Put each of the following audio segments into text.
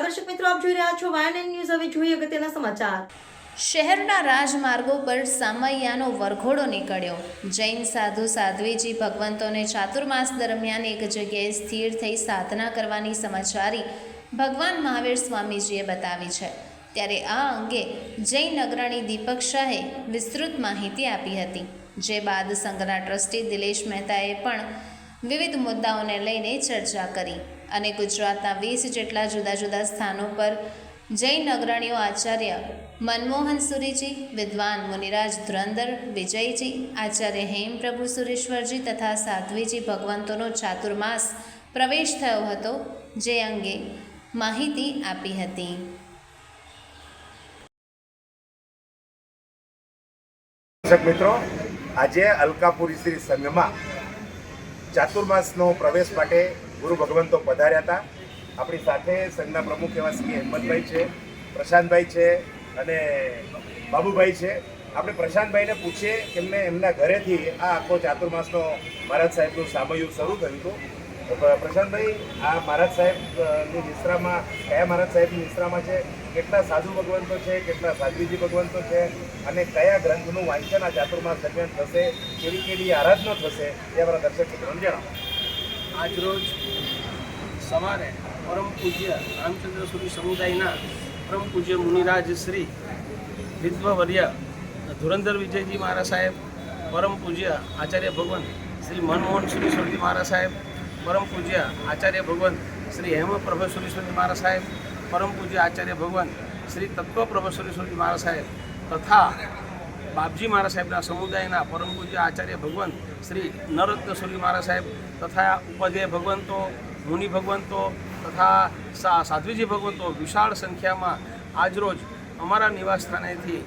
દર્શક મિત્રો, આપ જોઈ રહ્યા છો વાયન ન્યૂઝ હવે જોઈએ અગત્યના સમાચાર. શહેરના રાજમાર્ગો પર સામૈયાનો વરઘોડો નીકળ્યો. જૈન સાધુ સાધ્વીજી ભગવંતોને ચાતુર્માસ દરમિયાન એક જગ્યાએ સ્થિર થઈ સાધના કરવાની સમાચારી ભગવાન મહાવીર સ્વામીજીએ બતાવી છે. ત્યારે આ અંગે જૈન અગ્રણી દીપક શાહે વિસ્તૃત માહિતી આપી હતી. જે બાદ સંઘના ટ્રસ્ટી દિલેશ મહેતાએ પણ વિવિધ મુદ્દાઓને લઈને ચર્ચા કરી. અને ગુજરાતના વીસ જેટલા જુદા જુદા સ્થાનો પર જૈન અગ્રણીઓ આચાર્ય મનમોહન સુરીજી, વિદ્વાન મુનિરાજ ધુરંધર, વિજયજી, આચાર્ય હેમપ્રભુ સુરેશ્વરજી તથા સાધ્વીજી ભગવંતોનો ચાતુર્માસ પ્રવેશ થયો હતો, જે અંગે માહિતી આપી હતી. મિત્રો, આજે અલકાપુરી શ્રી સંઘમાં ચાતુર્માસનો પ્રવેશ માટે ગુરુ ભગવંતો પધાર્યા હતા. આપણી સાથે સંઘના પ્રમુખ એવા શ્રી હેમંતભાઈ છે, પ્રશાંતભાઈ છે અને બાબુભાઈ છે. આપણે પ્રશાંતભાઈને પૂછીએ કે મેં એમના ઘરેથી આ આખો ચાતુર્માસનો મહારાજ સાહેબનું સામયું શરૂ થયું હતું. પ્રશાંતભાઈ, આ મહારાજ સાહેબની નિશ્રામાં કયા મહારાજ સાહેબની નિશ્રામાં છે? કેટલા સાધુ ભગવંતો છે, કેટલા સાધ્વીજી ભગવંતો છે અને કયા ગ્રંથનું વાંચન આ ચાતુર્માસ દરમિયાન થશે, કેવી કેવી આરાધના થશે તે આપણા દર્શક મિત્રોને જણાવો. આજરોજ સવારે પરમ પૂજ્ય રામચંદ્ર સુરી સમુદાયના પરમ પૂજ્ય મુનિરાજ શ્રી વિદ્વવર્ય ધુરંધર વિજયજી મહારાજ સાહેબ, પરમ પૂજ્ય આચાર્ય ભગવાન શ્રી મનમોહન સુરેશ્વરજી મહારાજ સાહેબ, પરમ પૂજ્ય આચાર્ય ભગવાન શ્રી હેમ પ્રભેશ્વરેશ્વરજી મહારાજ સાહેબ પરમ પૂજ્ય આચાર્ય ભગવાન શ્રી તત્વ પ્રભેશ્વરેશ્વરજી મહારાજ સાહેબ તથા બાપજી મહારાજ સાહેબના સમુદાયના પરમ પૂજ્ય આચાર્ય ભગવાન શ્રી નરત્ન સુરી મહારાજ સાહેબ તથા ઉપાધ્યાય ભગવંતો, મુનિ ભગવંતો તથા સા સાધ્વીજી ભગવંતો વિશાળ સંખ્યામાં આજરોજ અમારા નિવાસ સ્થાનેથી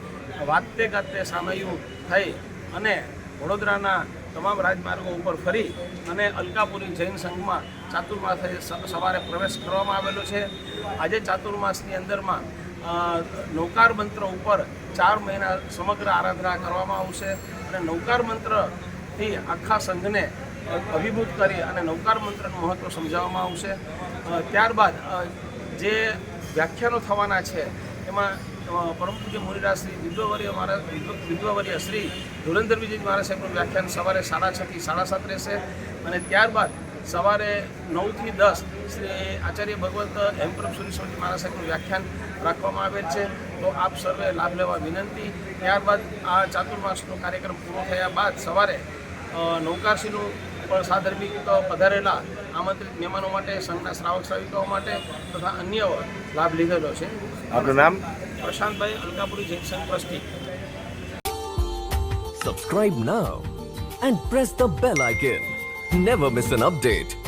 વાતે ગાતે સામયું થઈ અને વડોદરાના તમામ રાજમાર્ગો ઉપર ફરી અને અલકાપુરી જૈન સંઘમાં ચાતુર્માસે સવારે પ્રવેશ કરવામાં આવેલો છે. આજે ચાતુર્માસની અંદરમાં નૌકાર મંત્ર ઉપર ચાર મહિના સમગ્ર આરાધના કરવામાં આવશે અને નૌકાર મંત્રથી આખા સંઘને અભિભૂત કરી અને નૌકાર મંત્રનું મહત્ત્વ સમજાવવામાં આવશે. ત્યારબાદ જે વ્યાખ્યાનો થવાના છે, એમાં પરમ પૂજ્ય મુનિરાજ શ્રી વિદ્વવર્ય મહારાજ વિદ્વ- વિદ્વવર્ય શ્રી ધુરંધર વિજય મહારાજ સાહેબનું વ્યાખ્યાન સવારે સાડા છથી સાડા સાત રહેશે. અને ત્યારબાદ સવારે નવથી દસ શ્રી આચાર્ય ભગવંત હેમપ્રભ સુરેશ્વરજી મહારાજ સાહેબનું વ્યાખ્યાન રાખવામાં આવેલ છે. તો આપ સર્વે લાભ લેવા વિનંતી. ત્યારબાદ આ ચાતુર્માસનો કાર્યક્રમ પૂરો થયા બાદ સવારે પણ સાધર્મિક પધારેલા આમંત્રિત મહેમાનો માટે સંઘના શ્રાવક શ્રાવિકાઓ માટે તથા અન્ય લાભ લીધેલો છે. આપનું નામ? પ્રશાંતભાઈ અલકાપુરી જૈન સંઘ trustee. Subscribe now and press the bell icon never miss an update.